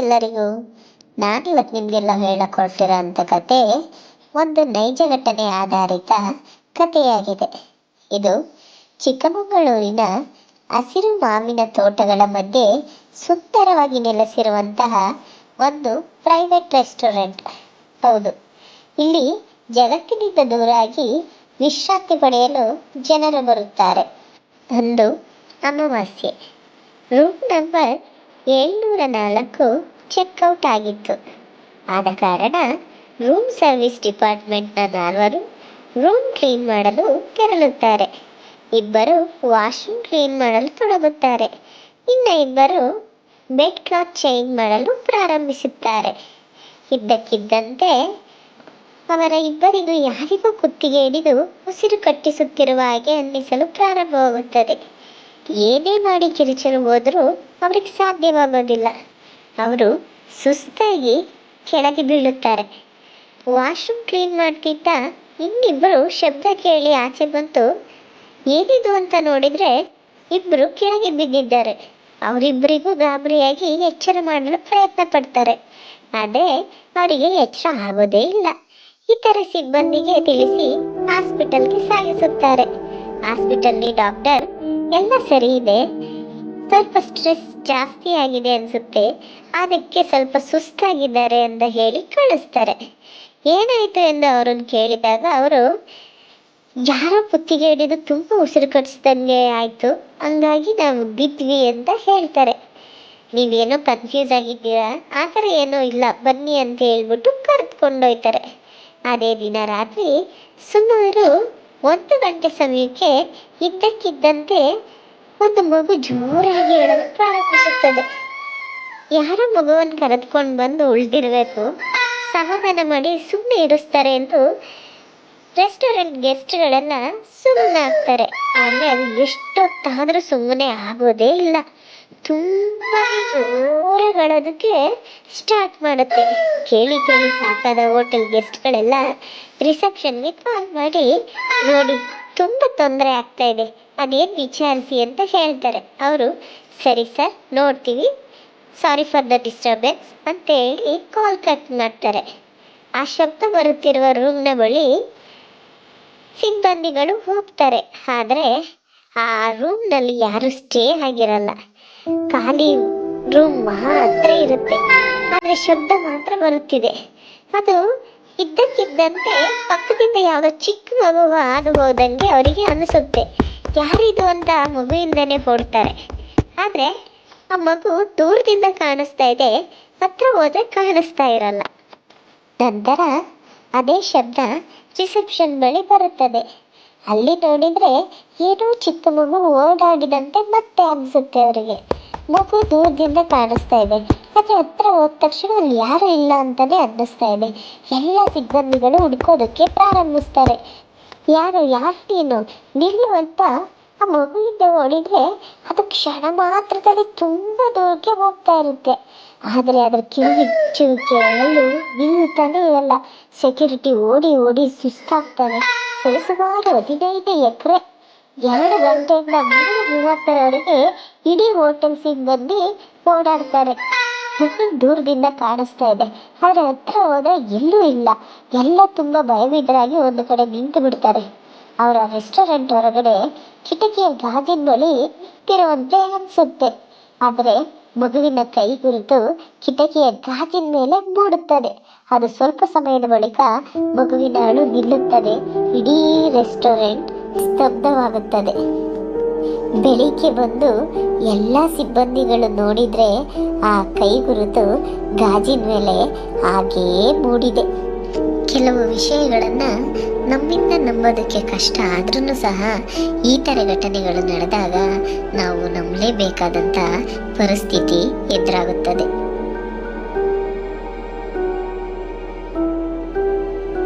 ಎಲ್ಲರಿಗೂ ನಾನಿವತ್ತು ನಿಮಗೆಲ್ಲ ಹೇಳಕ್ ಹೊರಟಿರೋ ಅಂಥ ಕತೆ ಒಂದು ನೈಜ ಘಟನೆ ಆಧಾರಿತ ಕಥೆಯಾಗಿದೆ. ಇದು ಚಿಕ್ಕಮಗಳೂರಿನ ಹಸಿರು ಮಾವಿನ ತೋಟಗಳ ಮಧ್ಯೆ ಸುಂದರವಾಗಿ ನೆಲೆಸಿರುವಂತಹ ಒಂದು ಪ್ರೈವೇಟ್ ರೆಸ್ಟೋರೆಂಟ್ ಹೌದು, ಇಲ್ಲಿ ಜಗತ್ತಿನಿಂದ ದೂರಾಗಿ ವಿಶ್ರಾಂತಿ ಪಡೆಯಲು ಜನರು ಬರುತ್ತಾರೆ. ಒಂದು ಅಮಾವಾಸ್ಯೆ. ರೂಮ್ ನಂಬರ್ ಏಳ್ನೂರ ನಾಲ್ಕು ಚೆಕ್ಔಟ್ ಆಗಿತ್ತು. ಆದ ಕಾರಣ ರೂಮ್ ಸರ್ವಿಸ್ ಡಿಪಾರ್ಟ್ಮೆಂಟ್ನ ನಾಲ್ವರು ರೂಮ್ ಕ್ಲೀನ್ ಮಾಡಲು ತೆರಳುತ್ತಾರೆ. ಇಬ್ಬರು ವಾಶ್ರೂಮ್ ಕ್ಲೀನ್ ಮಾಡಲು ತೊಡಗುತ್ತಾರೆ. ಇನ್ನು ಇಬ್ಬರು ಬೆಡ್ ಕ್ಲಾತ್ ಚೇಂಜ್ ಮಾಡಲು ಪ್ರಾರಂಭಿಸುತ್ತಾರೆ. ಇದ್ದಕ್ಕಿದ್ದಂತೆ ಅವರ ಇಬ್ಬರಿಗೂ ಯಾರಿಗೂ ಕುತ್ತಿಗೆ ಹಿಡಿದು ಉಸಿರು ಕಟ್ಟಿಸುತ್ತಿರುವ ಹಾಗೆ ಅನ್ನಿಸಲು ಪ್ರಾರಂಭವಾಗುತ್ತದೆ. ಏನೇ ಮಾಡಿ ಕಿರುಚಲು ಹೋದರೂ ಅವ್ರಿಗೆ ಸಾಧ್ಯವಾಗೋದಿಲ್ಲ. ಅವರು ಸುಸ್ತಾಗಿ ಕೆಳಗೆ ಬೀಳುತ್ತಾರೆ. ವಾಶ್ರೂಮ್ ಕ್ಲೀನ್ ಮಾಡ್ತಿದ್ದ ಇನ್ನಿಬ್ಬರು ಶಬ್ದ ಕೇಳಿ ಆಚೆ ಬಂತು ಏನಿದು ಅಂತ ನೋಡಿದರೆ ಇಬ್ಬರು ಕೆಳಗೆ ಬಿದ್ದಿದ್ದಾರೆ. ಅವರಿಬ್ಬರಿಗೂ ಗಾಬರಿಯಾಗಿ ಎಚ್ಚರ ಮಾಡಲು ಪ್ರಯತ್ನ ಪಡ್ತಾರೆ. ಆದರೆ ಅವರಿಗೆ ಎಚ್ಚರ ಆಗೋದೇ ಇಲ್ಲ. ಇತರ ಸಿಬ್ಬಂದಿಗೆ ತಿಳಿಸಿ ಹಾಸ್ಪಿಟಲ್ಗೆ ಸಾಗಿಸುತ್ತಾರೆ. ಹಾಸ್ಪಿಟಲ್ನಿ ಡಾಕ್ಟರ್ ಎಲ್ಲ ಸರಿ ಇದೆ. ಸ್ವಲ್ಪ ಸ್ಟ್ರೆಸ್ ಜಾಸ್ತಿ ಆಗಿದೆ ಅನಿಸುತ್ತೆ. ಅದಕ್ಕೆ ಸ್ವಲ್ಪ ಸುಸ್ತಾಗಿದ್ದಾರೆ ಅಂತ ಹೇಳಿ ಕಳಿಸ್ತಾರೆ. ಏನಾಯಿತು ಎಂದು ಅವರನ್ನು ಕೇಳಿದಾಗ ಅವರು, ಯಾರೋ ಪುತ್ತಿಗೆ ಹಿಡಿದು ತುಂಬ ಉಸಿರು ಕಟ್ಟಿಸ್ದಂಗೆ ಆಯಿತು. ಹಂಗಾಗಿ ನಾವು ಬಿದ್ವಿ ಅಂತ ಹೇಳ್ತಾರೆ. ನೀವೇನೋ ಕನ್ಫ್ಯೂಸ್ ಆಗಿದ್ದೀರಾ? ಆ ಥರ ಏನೂ ಇಲ್ಲ. ಬನ್ನಿ ಅಂತ ಹೇಳ್ಬಿಟ್ಟು ಕರೆದುಕೊಂಡೋಯ್ತಾರೆ ಅದೇ ದಿನ ರಾತ್ರಿ ಸುಮಾರು ಒಂದು ಗಂಟೆ ಸಮಯಕ್ಕೆ ಇದ್ದಕ್ಕಿದ್ದಂತೆ ಒಂದು ಮಗು ಜೋರಾಗಿ ಹೇಳಲು ಪ್ರಾರಂಭಿಸುತ್ತದೆ ಯಾರೋ ಮಗುವನ್ನು ಕರೆದುಕೊಂಡು ಬಂದು ಉಳಿದಿರಬೇಕು. ಸಮಾಧಾನ ಮಾಡಿ ಸುಮ್ಮನೆ ಇರಿಸ್ತಾರೆ ಎಂದು ರೆಸ್ಟೋರೆಂಟ್ ಗೆಸ್ಟ್ಗಳೆಲ್ಲ ಸುಮ್ಮನೆ ಹಾಕ್ತಾರೆ ಆದರೆ ಅದು ಎಷ್ಟೊತ್ತಾದರೂ ಸುಮ್ಮನೆ ಆಗೋದೇ ಇಲ್ಲ. ತುಂಬ ಜೋರಗಳೋದಕ್ಕೆ ಸ್ಟಾರ್ಟ್ ಮಾಡುತ್ತೆ. ಕೇಳಿ ಕೇಳಿ ಸಾಕಾದ ಹೋಟೆಲ್ ಗೆಸ್ಟ್ಗಳೆಲ್ಲ ರಿಸೆಪ್ಷನ್ಗೆ ಕಾಲ್ ಮಾಡಿ, ನೋಡಿ, ತುಂಬ ತೊಂದರೆ ಆಗ್ತಾ ಇದೆ. ಅದೇನು ವಿಚಾರಿಸಿ ಅಂತ ಹೇಳ್ತಾರೆ. ಅವರು, ಸರಿ ಸರ್, ನೋಡ್ತೀವಿ. ಸಾರಿ ಫಾರ್ ದ ಡಿಸ್ಟರ್ಬೆನ್ಸ್ ಅಂತ ಹೇಳಿ ಕಾಲ್ ಕಟ್ ಮಾಡ್ತಾರೆ. ಆ ಶಬ್ದ ಬರುತ್ತಿರುವ ರೂಮ್ನ ಬಳಿ ಸಿಬ್ಬಂದಿಗಳು ಹೋಗ್ತಾರೆ. ಆದರೆ ಆ ರೂಮ್ನಲ್ಲಿ ಯಾರು ಸ್ಟೇ ಆಗಿರಲ್ಲ. ಖಾಲಿ ರೂಮ್ ಮಾತ್ರ ಇರುತ್ತೆ. ಆದರೆ ಶಬ್ದ ಮಾತ್ರ ಬರುತ್ತಿದೆ. ಅದು ಇದ್ದಕ್ಕಿದ್ದಂತೆ ಪಕ್ಕದಿಂದ ಯಾವುದೋ ಚಿಕ್ಕ ಮಗು ಹಾದು ಹೋದಂಗೆ ಅವರಿಗೆ ಅನಿಸುತ್ತೆ. ಯಾರಿದು ಅಂತ ಮಗುವಿಂದನೇ ಹೊಡ್ತಾರೆ ಆದರೆ ಆ ಮಗು ದೂರದಿಂದ ಕಾಣಿಸ್ತಾ ಇದೆ, ಹತ್ರ ಹೋದ್ರೆ ಕಾಣಿಸ್ತಾ ಇರಲ್ಲ. ನಂತರ ಅದೇ ಶಬ್ದ ರಿಸೆಪ್ಷನ್ ಬಳಿ ಬರುತ್ತದೆ. ಅಲ್ಲಿ ನೋಡಿದರೆ ಏನೋ ಚಿಕ್ಕ ಮಗು ಓಡಾಡಿದಂತೆ ಮತ್ತೆ ಅನಿಸುತ್ತೆ ಅವರಿಗೆ. ಮಗು ದೂರದಿಂದ ಕಾಣಿಸ್ತಾ ಇದೆ. ಆದರೆ ಹತ್ರ ಹೋದ ತಕ್ಷಣ ಅಲ್ಲಿ ಯಾರು ಇಲ್ಲ ಅಂತಲೇ ಅನ್ನಿಸ್ತಾ ಇದೆ. ಎಲ್ಲ ಸಿಬ್ಬಂದಿಗಳು ಹುಡ್ಕೋದಕ್ಕೆ ಪ್ರಾರಂಭಿಸ್ತಾರೆ. ಯಾರು ಯಾರು ನೀನು ನಿಲ್ಲು ಅಂತ ಆ ಮಗುವಿಂದ ಓಡಿದ್ರೆ ಅದು ಕ್ಷಣ ಮಾತ್ರದಲ್ಲಿ ತುಂಬ ದೂರಕ್ಕೆ ಹೋಗ್ತಾ ಇರುತ್ತೆ. ಆದರೆ ಅದರ ಕಿರುಚುವಿಕೆ ಅಲ್ಲೂ ನಿಲ್ತಾನೆ ಇರಲ್ಲ. ಸೆಕ್ಯೂರಿಟಿ ಓಡಿ ಓಡಿ ಸುಸ್ತಾಗ್ತಾರೆ ಸುಮಾರು ಹದಿನೈದು ಎಕರೆ ಎರಡು ಗಂಟೆಯಿಂದ ಮೂರು ಮೂವತ್ತರವರೆಗೆ ಇಡೀ ಹೋಟೆಲ್ ಸಿಬ್ಬಂದಿ ಓಡಾಡ್ತಾರೆ. ದೂರದಿಂದ ಕಾಣಿಸ್ತಾ ಇದೆ. ಆದರೆ ಹತ್ರ ಹೋದರೆ ಎಲ್ಲೂ ಇಲ್ಲ. ಎಲ್ಲ ತುಂಬ ಭಯವಿದ್ರಾಗಿ ಒಂದು ಕಡೆ ನಿಂತು ಬಿಡ್ತಾರೆ. ಅವರ ರೆಸ್ಟೋರೆಂಟ್ ಹೊರಗಡೆ ಕಿಟಕಿಯ ಗಾಜಿನ ಬಳಿ ಇರುವಂತೆ ಅನಿಸುತ್ತೆ. ಆದರೆ ಮಗುವಿನ ಕೈ ಕುರಿತು ಕಿಟಕಿಯ ಗಾಜಿನ ಮೇಲೆ ಮೂಡುತ್ತದೆ. ಅದು ಸ್ವಲ್ಪ ಸಮಯದ ಬಳಿಕ ಮಗುವಿನ ಅಳು ನಿಲ್ಲುತ್ತದೆ. ಇಡೀ ರೆಸ್ಟೋರೆಂಟ್ ಸ್ತಬ್ಧವಾಗುತ್ತದೆ. ಬೆಳಿಗ್ಗೆ ಬಂದು ಎಲ್ಲ ಸಿಬ್ಬಂದಿಗಳು ನೋಡಿದರೆ ಆ ಕೈಗುರುತು ಗಾಜಿನ ಮೇಲೆ ಹಾಗೆಯೇ ಮೂಡಿದೆ. ಕೆಲವು ವಿಷಯಗಳನ್ನು ನಮ್ಮಿಂದ ನಂಬೋದಕ್ಕೆ ಕಷ್ಟ ಆದ್ರೂ ಸಹ ಈ ಥರ ಘಟನೆಗಳು ನಡೆದಾಗ ನಾವು ನಂಬಲೇಬೇಕಾದಂಥ ಪರಿಸ್ಥಿತಿ ಎದುರಾಗುತ್ತದೆ.